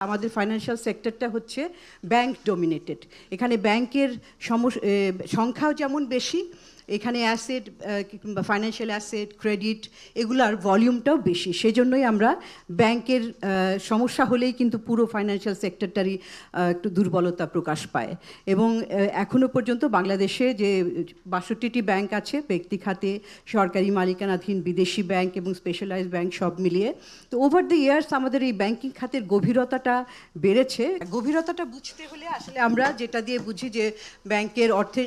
আমাদের ফাইন্যান্সিয়াল সেক্টরটা হচ্ছে ব্যাংক ডোমিনেটেড এখানে ব্যাংকের সংখ্যাও যেমন বেশি এখানে অ্যাসেট কিংবা ফাইন্যান্সিয়াল অ্যাসেট ক্রেডিট এগুলার ভলিউমটাও বেশি। সেজন্যই আমরা ব্যাংকের সমস্যা হলেই কিন্তু পুরো ফাইন্যান্সিয়াল সেক্টরটারই একটু দুর্বলতা প্রকাশ পায়। এবং আহ, এখনও পর্যন্ত বাংলাদেশে যে বাষট্টিটি ব্যাংক আছে ব্যক্তি খাতে সরকারি মালিকানাধীন বিদেশি ব্যাংক এবং স্পেশালাইজ ব্যাংক সব মিলিয়ে তো ওভার দ্য ইয়ার্স আমাদের এই ব্যাংকিং খাতের গভীরতাটা বেড়েছে। গভীরতাটা বুঝতে হলে আসলে আমরা যেটা দিয়ে বুঝি যে ব্যাংকের অর্থে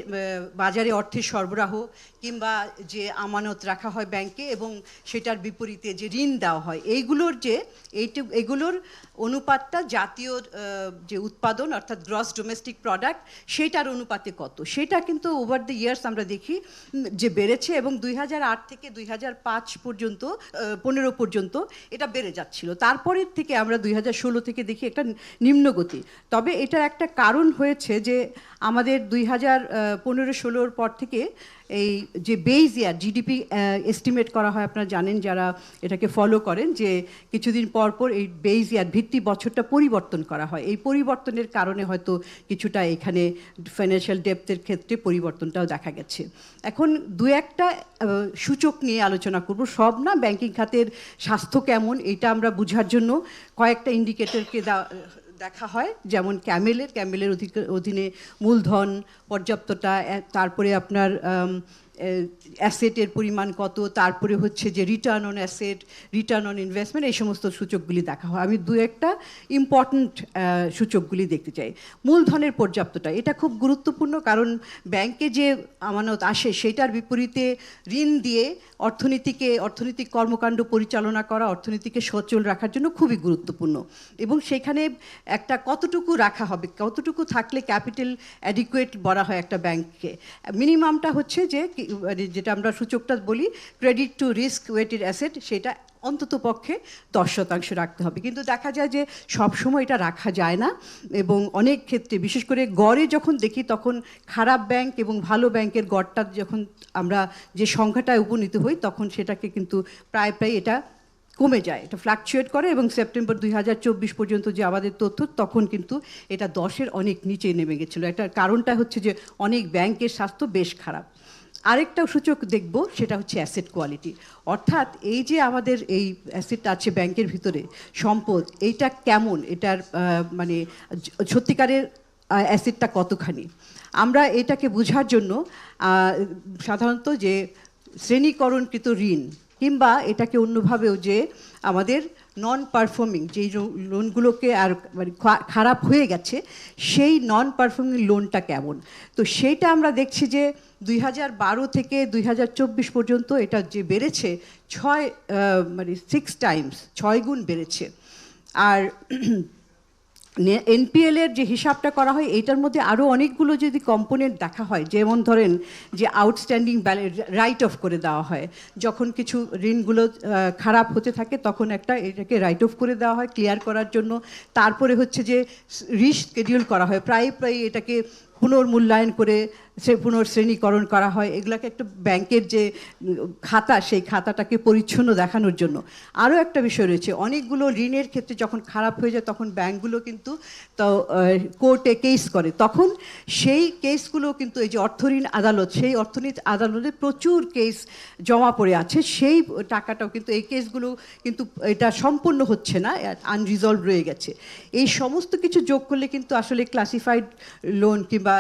বাজারে অর্থের সরবরাহ কিংবা যে আমানত রাখা হয় ব্যাংকে এবং সেটার বিপরীতে যে ঋণ দেওয়া হয়, এইগুলোর যে, এইটু, এগুলোর অনুপাতটা জাতীয় যে উৎপাদন অর্থাৎ গ্রস ডোমেস্টিক প্রোডাক্ট সেটার অনুপাতে কত? সেটা কিন্তু ওভার দ্য ইয়ার্স আমরা দেখি যে বেড়েছে এবং দুই হাজার আট থেকে দুই হাজার পাঁচ পর্যন্ত পনেরো পর্যন্ত এটা বেড়ে যাচ্ছিল। তারপরের থেকে আমরা দুই হাজার ষোলো থেকে দেখি একটা নিম্নগতি। তবে এটার একটা কারণ হয়েছে যে আমাদের দুই হাজার পনেরো ষোলোর পর থেকে এই যে বেইজ ইয়ার জিডিপি এস্টিমেট করা হয়, আপনারা জানেন যারা এটাকে ফলো করেন যে কিছুদিন পর পর এই বেইজ ইয়ার ভিত্তি বছরটা পরিবর্তন করা হয়। এই পরিবর্তনের কারণে হয়তো কিছুটা এখানে ফাইন্যান্সিয়াল ডেপথের ক্ষেত্রে পরিবর্তনটাও দেখা গেছে। এখন দু একটা সূচক নিয়ে আলোচনা করব। সব না ব্যাংকিং খাতের স্বাস্থ্য কেমন, এটা আমরা বুঝার জন্য কয়েকটা ইন্ডিকেটরকে দেখা হয় যেমন ক্যামেলের ক্যামেলের অধীনে মূলধন পর্যাপ্তটা তারপরে আপনার অ্যাসেটের পরিমাণ কত, তারপরে হচ্ছে যে return on asset return on investment এই সমস্ত সূচকগুলি দেখা হয়। আমি দু একটা ইম্পর্ট্যান্ট সূচকগুলি দেখতে চাই। মূলধনের পর্যাপ্তটা এটা খুব গুরুত্বপূর্ণ কারণ ব্যাংকে যে আমানত আসে সেটার বিপরীতে ঋণ দিয়ে অর্থনীতিকে, অর্থনৈতিক কর্মকাণ্ড পরিচালনা করা, অর্থনীতিকে সচল রাখার জন্য খুবই গুরুত্বপূর্ণ। এবং সেখানে একটা কতটুকু রাখা হবে, কতটুকু থাকলে ক্যাপিটাল অ্যাডিকুয়েট বলা হয় একটা ব্যাংককে। মিনিমামটা হচ্ছে যে মানে যেটা আমরা সূচকটা বলি credit to risk weighted asset সেটা অন্তত পক্ষে দশ শতাংশ রাখতে হবে। কিন্তু দেখা যায় যে সবসময় এটা রাখা যায় না এবং অনেক ক্ষেত্রে, বিশেষ করে গড়ে যখন দেখি তখন খারাপ ব্যাংক এবং ভালো ব্যাংকের গড়টা যখন আমরা যে সংখ্যাটায় উপনীত হই, তখন সেটাকে কিন্তু প্রায় প্রায় এটা কমে যায়। এটা ফ্ল্যাকচুয়েট করে এবং সেপ্টেম্বর দুই হাজার চব্বিশ পর্যন্ত যে আমাদের তথ্য, তখন কিন্তু এটা দশের অনেক নিচে নেমে গেছিল। একটা কারণটা হচ্ছে যে অনেক ব্যাংকের স্বাস্থ্য বেশ খারাপ। আরেকটা সূচক দেখব, সেটা হচ্ছে অ্যাসেট কোয়ালিটি অর্থাৎ এই যে আমাদের এই অ্যাসেট আছে ব্যাংকের ভিতরে, সম্পদ, এইটা কেমন? এটার মানে সত্যিকারের অ্যাসেটটা কতখানি? আমরা এটাকে বোঝার জন্য সাধারণত যে শ্রেণীকরণকৃত ঋণ, কিংবা এটাকে অন্যভাবেও যে আমাদের নন পারফর্মিং যেই লোনগুলোকে আর মানে খারাপ হয়ে গেছে, সেই নন পারফর্মিং লোনটা কেমন? তো সেইটা আমরা দেখছি যে দুই হাজার বারো থেকে দুই হাজার চব্বিশ পর্যন্ত এটা যে বেড়েছে, ছয় মানে সিক্স টাইমস ছয় গুণ বেড়েছে। আর এনপিএল এর যে হিসাবটা করা হয়, এইটার মধ্যে আরও অনেকগুলো যদি কম্পোনেন্ট দেখা হয়, যেমন ধরেন যে আউটস্ট্যান্ডিং রাইট অফ করে দেওয়া হয়। যখন কিছু ঋণগুলো খারাপ হতে থাকে, তখন একটা এটাকে রাইট অফ করে দেওয়া হয় ক্লিয়ার করার জন্য। তারপরে হচ্ছে যে রিস্ক শেডিউল করা হয়। প্রায় প্রায় এটাকে পুনর্মূল্যায়ন করে সে পুনর্শ্রেণীকরণ করা হয়। এগুলোকে একটা ব্যাংকের যে খাতা, সেই খাতাটাকে পরিচ্ছন্ন দেখানোর জন্য। আরও একটা বিষয় রয়েছে, অনেকগুলো ঋণের ক্ষেত্রে যখন খারাপ হয়ে যায়, তখন ব্যাংকগুলো কিন্তু তো কোর্টে কেস করে। তখন সেই কেসগুলো কিন্তু এই যে অর্থঋণ আদালত, সেই অর্থনীতি আদালতে প্রচুর কেস জমা পড়ে আছে। সেই টাকাটাও কিন্তু, এই কেসগুলো কিন্তু এটা সম্পূর্ণ হচ্ছে না আনরিজলভ রয়ে গেছে। এই সমস্ত কিছু যোগ করলে কিন্তু আসলে ক্লাসিফাইড লোন কিংবা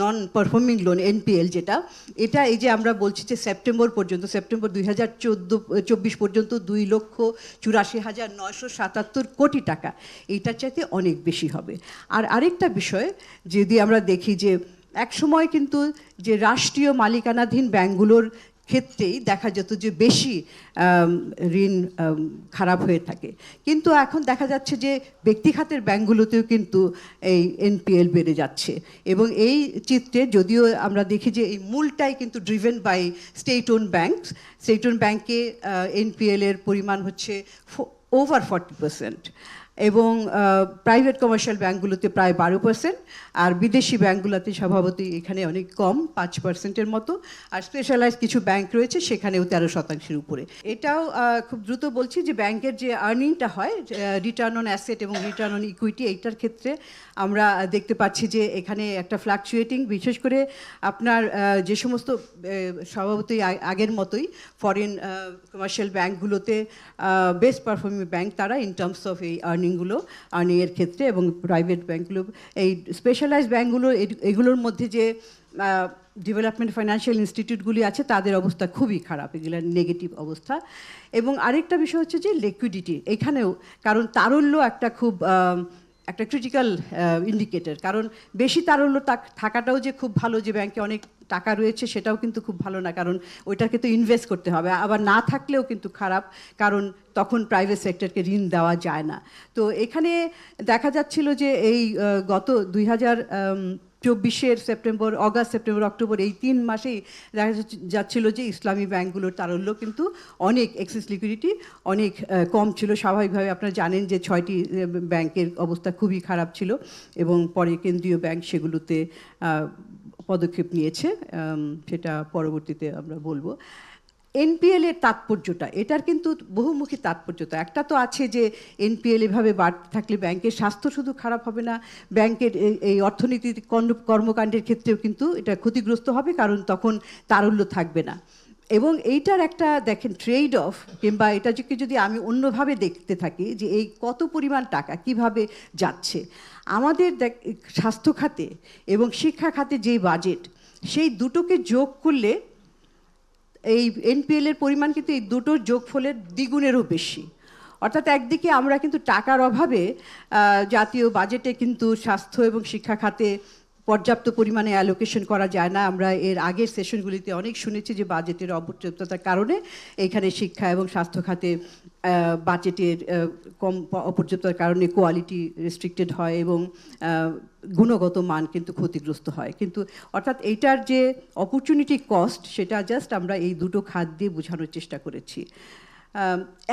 নন পারফর্মিং লোন এনপিএল যেটা, এটা এই যে আমরা বলছি যে সেপ্টেম্বর পর্যন্ত সেপ্টেম্বর দুই হাজার চোদ্দ, চব্বিশ পর্যন্ত দুই লক্ষ চুরাশি হাজার নয়শো সাতাত্তর কোটি টাকা। এইটার চাইতে অনেক বেশি হবে। আর আরেকটা বিষয়, যদি আমরা দেখি যে এক সময় কিন্তু যে রাষ্ট্রীয় মালিকানাধীন ব্যাংকগুলোর ক্ষেত্রেই দেখা যেত যে বেশি ঋণ খারাপ হয়ে থাকে। কিন্তু এখন দেখা যাচ্ছে যে ব্যক্তিখাতের ব্যাংকগুলোতেও কিন্তু এই এনপিএল বেড়ে যাচ্ছে। এবং এই চিত্রে যদিও আমরা দেখি যে এই মূলটাই কিন্তু driven by state own bank state own ব্যাংকে এনপিএল এর পরিমাণ হচ্ছে ওভার ফর্টি পার্সেন্ট এবং প্রাইভেট কমার্শিয়াল ব্যাঙ্কগুলোতে প্রায় বারো পার্সেন্ট আর বিদেশি ব্যাঙ্কগুলোতে স্বভাবতই এখানে অনেক কম, পাঁচ পার্সেন্টের মতো। আর স্পেশালাইজ কিছু ব্যাংক রয়েছে, সেখানেও তেরো শতাংশের উপরে। এটাও খুব দ্রুত বলছি যে ব্যাংকের যে আর্নিংটা হয় রিটার্ন অন অ্যাসেট এবং রিটার্ন অন ইকুইটি এইটার ক্ষেত্রে আমরা দেখতে পাচ্ছি যে এখানে একটা ফ্লাকচুয়েটিং বিশেষ করে আপনার যে সমস্ত স্বভাবতই আগের মতোই ফরেন কমার্শিয়াল ব্যাঙ্কগুলোতে বেস্ট পারফর্মিং ব্যাংক তারা ইন টার্মস অফ এই আর্নিংগুলো আর্নিংয়ের ক্ষেত্রে এবং প্রাইভেট ব্যাঙ্কগুলো এই স্পেশালাইজ ব্যাঙ্কগুলো এগুলোর মধ্যে যে ডেভেলপমেন্ট ফাইন্যান্সিয়াল ইনস্টিটিউটগুলি আছে, তাদের অবস্থা খুবই খারাপ, এগুলো নেগেটিভ অবস্থা। এবং আরেকটা বিষয় হচ্ছে যে লিকুইডিটি এখানেও কারণ তারল্য একটা খুব একটা ক্রিটিক্যাল ইন্ডিকেটর কারণ বেশি তারল্য থাকাটাও যে খুব ভালো যে ব্যাংকে অনেক টাকা রয়েছে সেটাও কিন্তু খুব ভালো না। কারণ ওইটাকে তো ইনভেস্ট করতে হবে। আবার না থাকলেও কিন্তু খারাপ, কারণ তখন প্রাইভেট সেক্টরকে ঋণ দেওয়া যায় না। তো এখানে দেখা যাচ্ছিল যে এই গত দুই হাজার চব্বিশের সেপ্টেম্বর, অগাস্ট, সেপ্টেম্বর, অক্টোবর, এই তিন মাসেই দেখা যাচ্ছি- যাচ্ছিল যে ইসলামী ব্যাংকগুলোর তারল্য কিন্তু অনেক এক্সেস লিকুইডিটি অনেক কম ছিল। স্বাভাবিকভাবে আপনারা জানেন যে ছয়টি ব্যাংকের অবস্থা খুবই খারাপ ছিল এবং পরে কেন্দ্রীয় ব্যাংক সেগুলোতে পদক্ষেপ নিয়েছে। সেটা পরবর্তীতে আমরা বলব। এনপিএল এর তাৎপর্যটা, এটার কিন্তু বহুমুখী তাৎপর্যতা। একটা তো আছে যে এনপিএল এভাবে বাড়তে থাকলে ব্যাংকের স্বাস্থ্য শুধু খারাপ হবে না, ব্যাংকের এই- অর্থনীতির কর্মকাণ্ডের ক্ষেত্রেও কিন্তু এটা ক্ষতিগ্রস্ত হবে, কারণ তখন তারল্য থাকবে না। এবং এইটার একটা দেখেন ট্রেড অফ কিংবা এটা যদি আমি অন্যভাবে দেখতে থাকি যে এই কত পরিমাণ টাকা কীভাবে যাচ্ছে। আমাদের স্বাস্থ্য খাতে এবং শিক্ষা খাতে যে বাজেট সেই দুটোকে যোগ করলে এই এনপিএল এর পরিমাণ কিন্তু এই দুটোর যোগফলের দ্বিগুণেরও বেশি। অর্থাৎ একদিকে আমরা কিন্তু টাকার অভাবে জাতীয় বাজেটে কিন্তু স্বাস্থ্য এবং শিক্ষা খাতে পর্যাপ্ত পরিমাণে অ্যালোকেশন করা যায় না। আমরা এর আগের সেশনগুলিতে অনেক শুনেছি যে বাজেটের অপর্যাপ্ততার কারণে এখানে শিক্ষা এবং স্বাস্থ্য খাতে বাজেটের কম অপর্যাপ্ততার কারণে কোয়ালিটি রেস্ট্রিক্টেড হয় এবং গুণগত মান কিন্তু ক্ষতিগ্রস্ত হয়। কিন্তু অর্থাৎ এইটার যে অপরচুনিটি কস্ট সেটা জাস্ট আমরা এই দুটো খাত দিয়ে বোঝানোর চেষ্টা করেছি।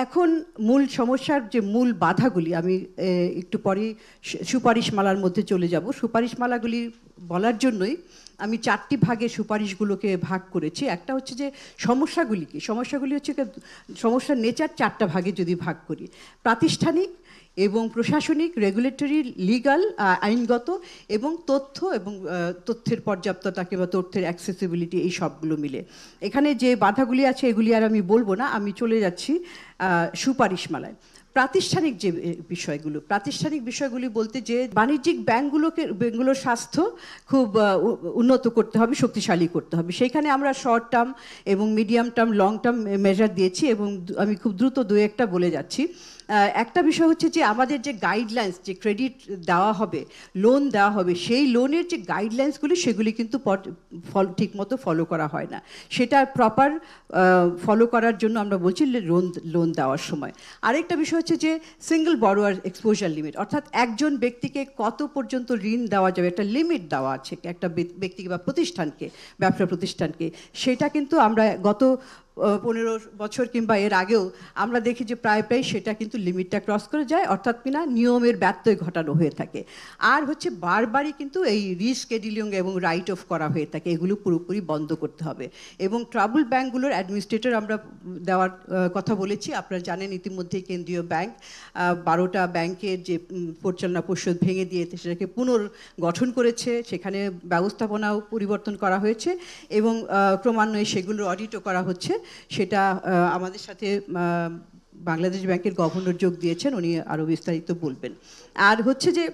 এখন মূল সমস্যার যে মূল বাধাগুলি, আমি একটু পরে সুপারিশমালার মধ্যে চলে যাব। সুপারিশমালাগুলি বলার জন্যই আমি চারটি ভাগে সুপারিশগুলোকে ভাগ করেছি। একটা হচ্ছে যে সমস্যাগুলি কি সমস্যাগুলি হচ্ছে সমস্যার নেচার চারটা ভাগে যদি ভাগ করি। প্রাতিষ্ঠানিক এবং প্রশাসনিক রেগুলেটরি লিগাল আইনগত এবং তথ্য এবং তথ্যের পর্যাপ্ততা কিংবা তথ্যের অ্যাক্সেসিবিলিটি এই সবগুলো মিলে। এখানে যে বাধাগুলি আছে এগুলি আর আমি বলব না, আমি চলে যাচ্ছি সুপারিশমালায়। প্রাতিষ্ঠানিক যে বিষয়গুলো, প্রাতিষ্ঠানিক বিষয়গুলি বলতে যে বাণিজ্যিক ব্যাংকগুলোকে, ব্যাংকগুলোর স্বাস্থ্য খুব উন্নত করতে হবে, শক্তিশালী করতে হবে। সেইখানে আমরা শর্ট টার্ম এবং medium term, long term measure দিয়েছি এবং আমি খুব দ্রুত দু একটা বলে যাচ্ছি। একটা বিষয় হচ্ছে যে আমাদের যে গাইডলাইন্স, যে ক্রেডিট দেওয়া হবে, লোন দেওয়া হবে, সেই লোনের যে গাইডলাইন্সগুলি, সেগুলি কিন্তু ফল, ঠিকমতো ফলো করা হয় না। সেটা প্রপার ফলো করার জন্য আমরা বলছি লোন লোন দেওয়ার সময়। আরেকটা বিষয় হচ্ছে যে সিঙ্গেল বড়োয়ার এক্সপোজার লিমিট অর্থাৎ একজন ব্যক্তিকে কত পর্যন্ত ঋণ দেওয়া যাবে, একটা লিমিট দেওয়া আছে, একটা ব্যক্তিকে বা প্রতিষ্ঠানকে, ব্যবসা প্রতিষ্ঠানকে, সেটা কিন্তু আমরা গত পনেরো বছর কিংবা এর আগেও আমরা দেখি যে প্রায় প্রায় সেটা কিন্তু লিমিটটা ক্রস করে যায়, অর্থাৎ কিনা নিয়মের ব্যত্যয় ঘটানো হয়ে থাকে। আর হচ্ছে বারবারই কিন্তু এই রিস্কেডিলিং এবং রাইট অফ করা হয়ে থাকে, এগুলো পুরোপুরি বন্ধ করতে হবে। এবং ট্রাবল ব্যাংকগুলোর অ্যাডমিনিস্ট্রেটর আমরা দেওয়ার কথা বলেছি, আপনারা জানেন ইতিমধ্যেই কেন্দ্রীয় ব্যাংক বারোটা ব্যাংকের যে পরিচালনা পরিষদ ভেঙে দিয়ে সেটাকে পুনর্গঠন করেছে, সেখানে ব্যবস্থাপনাও পরিবর্তন করা হয়েছে এবং ক্রমান্বয়ে সেগুলোর অডিটও করা হচ্ছে। সেটা আমাদের সাথে বাংলাদেশ ব্যাংকের গভর্নর যোগ দিয়েছেন, উনি আরও বিস্তারিত বলবেন। আর হচ্ছে যে,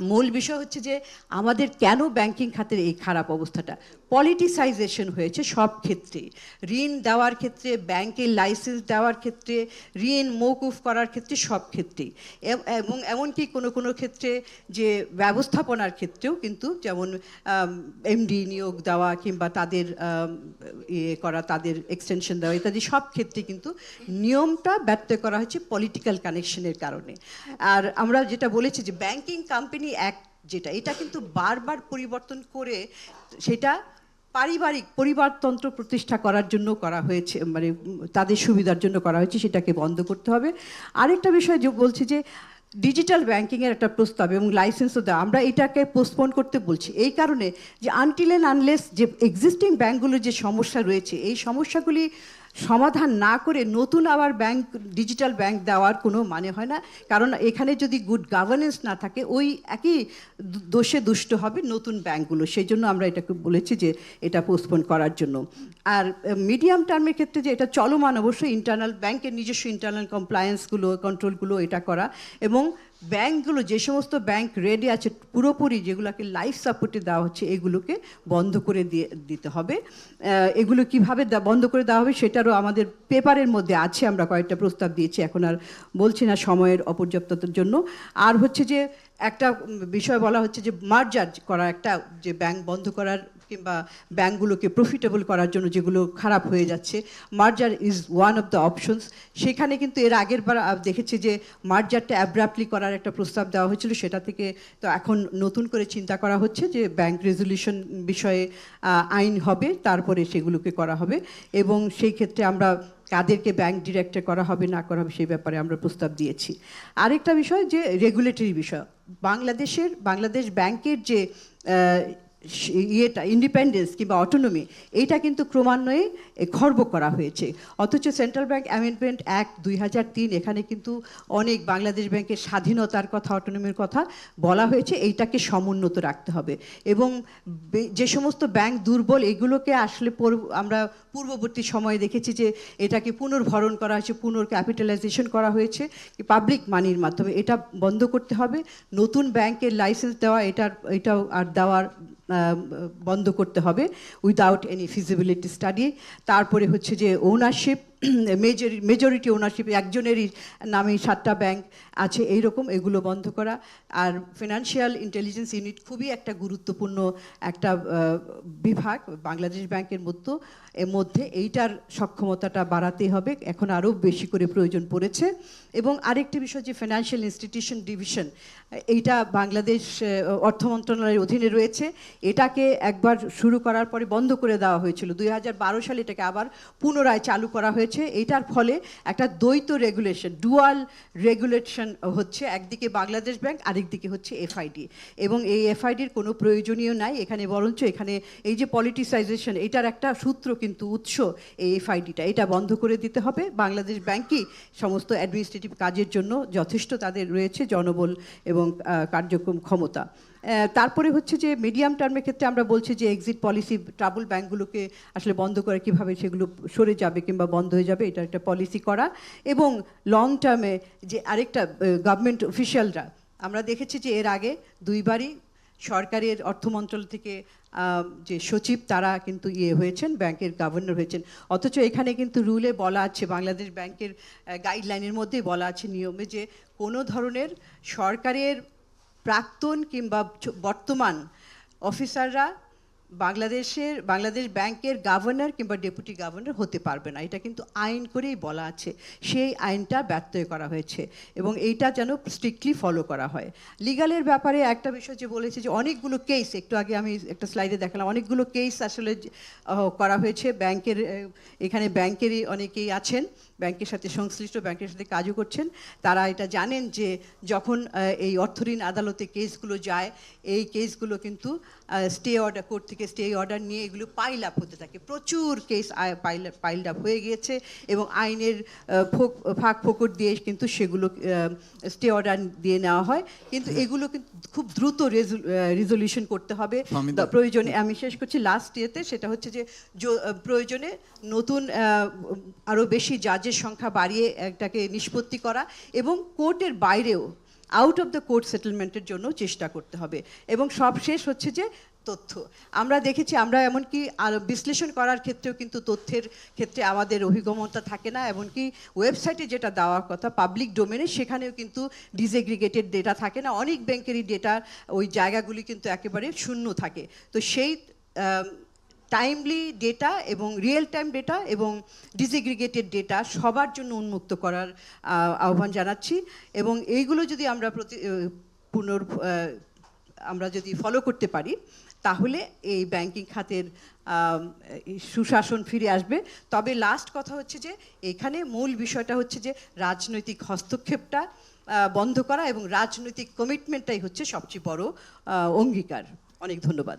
মূল বিষয় হচ্ছে যে, আমাদের কেন ব্যাংকিং খাতের এই খারাপ অবস্থাটা? পলিটিসাইজেশন হয়েছে সব ক্ষেত্রে। ঋণ দেওয়ার ক্ষেত্রে, ব্যাংকের লাইসেন্স দেওয়ার ক্ষেত্রে, ঋণ মৌকুফ করার ক্ষেত্রে সব ক্ষেত্রেই এবং এমনকি কোনো কোনো ক্ষেত্রে যে ব্যবস্থাপনার ক্ষেত্রেও কিন্তু যেমন এমডি নিয়োগ দেওয়া কিংবা তাদের ইয়ে করা, তাদের এক্সটেনশন দেওয়া ইত্যাদি সব ক্ষেত্রে কিন্তু নিয়মটা ব্যত্যয় করা হয়েছে পলিটিক্যাল কানেকশনের কারণে। আর আমরা যেটা বলেছি যে ব্যাংকিং কোম্পানি অ্যাক্ট যেটা, এটা কিন্তু বারবার পরিবর্তন করে সেটা পারিবারিক পরিবারতন্ত্র প্রতিষ্ঠা করার জন্য করা হয়েছে মানে তাদের সুবিধার জন্য করা হয়েছে, সেটাকে বন্ধ করতে হবে। আরেকটা বিষয় যে বলছি যে ডিজিটাল ব্যাংকিংয়ের একটা প্রস্তাব এবং লাইসেন্সও দেওয়া, আমরা এটাকে পোস্টপোন করতে বলছি। এই কারণে যে আনটিল অ্যান্ড আনলেস যে এক্সিস্টিং ব্যাংকগুলোর যে সমস্যা রয়েছে, এই সমস্যাগুলি সমাধান না করে নতুন আবার ব্যাংক ডিজিটাল ব্যাংক দেওয়ার কোনো মানে হয় না। কারণ এখানে যদি গুড গভর্নেন্স না থাকে, ওই একই দোষে দুষ্ট হবে নতুন ব্যাংকগুলো। সেই জন্য আমরা এটাকে বলেছি যে এটা পোস্টপোন করার জন্য। আর মিডিয়াম টার্মের ক্ষেত্রে যে এটা চলমান অবশ্যই ইন্টারনাল ব্যাংকের নিজস্ব ইন্টারনাল কমপ্লায়েন্সগুলো কন্ট্রোলগুলো এটা করা। এবং ব্যাংকগুলো, যে সমস্ত ব্যাংক রেডি আছে পুরোপুরি যেগুলোকে লাইফ সাপোর্টে দেওয়া হচ্ছে, এগুলোকে বন্ধ করে দিয়ে, দিতে হবে। এগুলো কীভাবে বন্ধ করে দেওয়া হবে সেটারও আমাদের পেপারের মধ্যে আছে, আমরা কয়েকটা প্রস্তাব দিয়েছি, এখন আর বলছি না সময়ের অপর্যাপ্ততার জন্য। আর হচ্ছে যে একটা বিষয় বলা হচ্ছে যে মার্জার করা, একটা যে ব্যাংক বন্ধ করার কিংবা ব্যাংকগুলোকে প্রফিটেবল করার জন্য যেগুলো খারাপ হয়ে যাচ্ছে merger is one of the options সেখানে কিন্তু এর আগের বার দেখেছি যে মার্জারটা অ্যাব্রাপ্টলি করার একটা প্রস্তাব দেওয়া হয়েছিল, সেটা থেকে তো এখন নতুন করে চিন্তা করা হচ্ছে যে ব্যাংক রেজলিউশন বিষয়ে আইন হবে, তারপরে সেগুলোকে করা হবে এবং সেই ক্ষেত্রে আমরা কাদেরকে ব্যাংক ডিরেক্টর করা হবে, না করা হবে, সেই ব্যাপারে আমরা প্রস্তাব দিয়েছি। আরেকটা বিষয় যে রেগুলেটরি বিষয়, বাংলাদেশের, বাংলাদেশ ব্যাংকের যে ইয়েটা ইন্ডিপেন্ডেন্স কিংবা অটোনমি এইটা কিন্তু ক্রমান্বয়ে খর্ব করা হয়েছে। অথচ সেন্ট্রাল ব্যাংক অ্যামেন্ডমেন্ট অ্যাক্ট দুই তিন এখানে কিন্তু অনেক বাংলাদেশ ব্যাংকের স্বাধীনতার কথা অটোনমির কথা বলা হয়েছে, এইটাকে সমুন্নত রাখতে হবে। এবং যে সমস্ত ব্যাংক দুর্বল, এগুলোকে আসলে আমরা পূর্ববর্তী সময়ে দেখেছি যে এটাকে পুনর্ভরণ করা হয়েছে পুনর ক্যাপিটালাইজেশন করা হয়েছে পাবলিক মানির মাধ্যমে। এটা বন্ধ করতে হবে। নতুন ব্যাংকের লাইসেন্স দেওয়া, এটার, এটাও আর দেওয়ার বন্ধ করতে হবে উইদাউট এনি ফিজিবিলিটি স্টাডি তারপরে হচ্ছে যে ওনারশিপ মেজর মেজরিটি ওনারশিপ একজনেরই নামে সাতটা ব্যাংক আছে, এইরকম এগুলো বন্ধ করা। আর ফিনান্সিয়াল ইন্টেলিজেন্স ইউনিট খুবই একটা গুরুত্বপূর্ণ একটা বিভাগ বাংলাদেশ ব্যাংকের মধ্যে, এর মধ্যে। এইটার সক্ষমতাটা বাড়াতে হবে, এখন আরও বেশি করে প্রয়োজন পড়েছে। এবং আরেকটি বিষয় যে ফিনান্সিয়াল ইনস্টিটিউশন ডিভিশন এইটা বাংলাদেশ অর্থ মন্ত্রণালয়ের অধীনে রয়েছে। এটাকে একবার শুরু করার পরে বন্ধ করে দেওয়া হয়েছিল। দুই হাজার বারো সালে এটাকে আবার পুনরায় চালু করা হয়েছে। এটার ফলে একটা দ্বৈত রেগুলেশন ডুয়াল রেগুলেশন হচ্ছে একদিকে বাংলাদেশ ব্যাংক, আরেকদিকে হচ্ছে এফআইডি এবং এই এফআইডির কোনো প্রয়োজনীয় নাই, এখানে বরঞ্চ এখানে এই যে পলিটিসাইজেশন এটার একটা সূত্র কিন্তু উৎস এই এফআইডিটা এটা বন্ধ করে দিতে হবে। বাংলাদেশ ব্যাংকই সমস্ত অ্যাডমিনিস্ট্রেটিভ কাজের জন্য যথেষ্ট তাদের রয়েছে জনবল এবং কার্যক্রম ক্ষমতা। তারপরে হচ্ছে যে মিডিয়াম টার্মের ক্ষেত্রে আমরা বলছি যে এক্সিট পলিসি ট্রাবল ব্যাংকগুলোকে আসলে বন্ধ করে কীভাবে সেগুলো সরে যাবে কিংবা বন্ধ হয়ে যাবে, এটা একটা পলিসি করা। এবং লং টার্মে যে আরেকটা গভর্নমেন্ট অফিসিয়ালরা আমরা দেখেছি যে এর আগে দুইবারই সরকারের অর্থ মন্ত্রণালয় থেকে যে সচিব, তারা কিন্তু ইয়ে হয়েছেন, ব্যাংকের গভর্নর হয়েছেন। অথচ এখানে কিন্তু রুলে বলা আছে, বাংলাদেশ ব্যাংকের গাইডলাইনের মধ্যেই বলা আছে নিয়মে যে কোনো ধরনের সরকারের প্রাক্তন কিংবা বর্তমান অফিসাররা বাংলাদেশের, বাংলাদেশ ব্যাংকের গভর্নর কিংবা ডেপুটি গভর্নর হতে পারবে না। এটা কিন্তু আইন করেই বলা আছে। সেই আইনটা ব্যত্যয় করা হয়েছে এবং এইটা যেন স্ট্রিক্টলি ফলো করা হয়। লিগালের ব্যাপারে একটা বিষয় যে বলেছে যে অনেকগুলো কেস একটু আগে আমি একটা স্লাইডে দেখালাম, অনেকগুলো কেস আসলে করা হয়েছে। ব্যাংকের এখানে ব্যাংকেরই অনেকেই আছেন। ব্যাংকের সাথে সংশ্লিষ্ট ব্যাংকের সাথে কাজও করছেন। তারা এটা জানেন যে যখন এই অর্থঋণ আদালতে কেসগুলো যায় এই কেসগুলো কিন্তু স্টে অর্ডার কোর্ট থেকে স্টে অর্ডার নিয়ে এগুলো পাইল আপ হতে থাকে। প্রচুর কেস পাইল পাইল আপ হয়ে গিয়েছে এবং আইনের ফোক ফাঁক ফোকর দিয়ে কিন্তু সেগুলো স্টে অর্ডার দিয়ে নেওয়া হয়। কিন্তু এগুলো কিন্তু খুব দ্রুত রেজলিউশন করতে হবে। প্রয়োজনে আমি শেষ করছি লাস্ট ইয়েতে সেটা হচ্ছে যে প্রয়োজনে নতুন আরও বেশি জাজের সংখ্যা বাড়িয়ে একটাকে নিষ্পত্তি করা এবং কোর্টের বাইরেও আউট অফ দ্য কোর্ট সেটেলমেন্টের জন্য চেষ্টা করতে হবে। এবং সবশেষ হচ্ছে যে তথ্য। আমরা দেখেছি, আমরা এমনকি বিশ্লেষণ করার ক্ষেত্রেও কিন্তু তথ্যের ক্ষেত্রে আমাদের অভিগমতা থাকে না। এমনকি ওয়েবসাইটে যেটা দেওয়ার কথা পাবলিক ডোমেনে সেখানেও কিন্তু ডিসএগ্রিগেটেড ডেটা থাকে না। অনেক ব্যাংকেরই ডেটা ওই জায়গাগুলি কিন্তু একেবারে শূন্য থাকে। তো সেই টাইমলি ডেটা এবং রিয়েল টাইম ডেটা এবং ডিসএগ্রিগেটেড ডেটা সবার জন্য উন্মুক্ত করার আহ্বান জানাচ্ছি। এবং এইগুলো যদি আমরা প্রতি পুনর আমরা যদি ফলো করতে পারি, তাহলে এই ব্যাংকিং খাতের সুশাসন ফিরে আসবে। তবে লাস্ট কথা হচ্ছে যে, এখানে মূল বিষয়টা হচ্ছে যে, রাজনৈতিক হস্তক্ষেপটা বন্ধ করা এবং রাজনৈতিক কমিটমেন্টটাই হচ্ছে সবচেয়ে বড় অঙ্গীকার। অনেক ধন্যবাদ।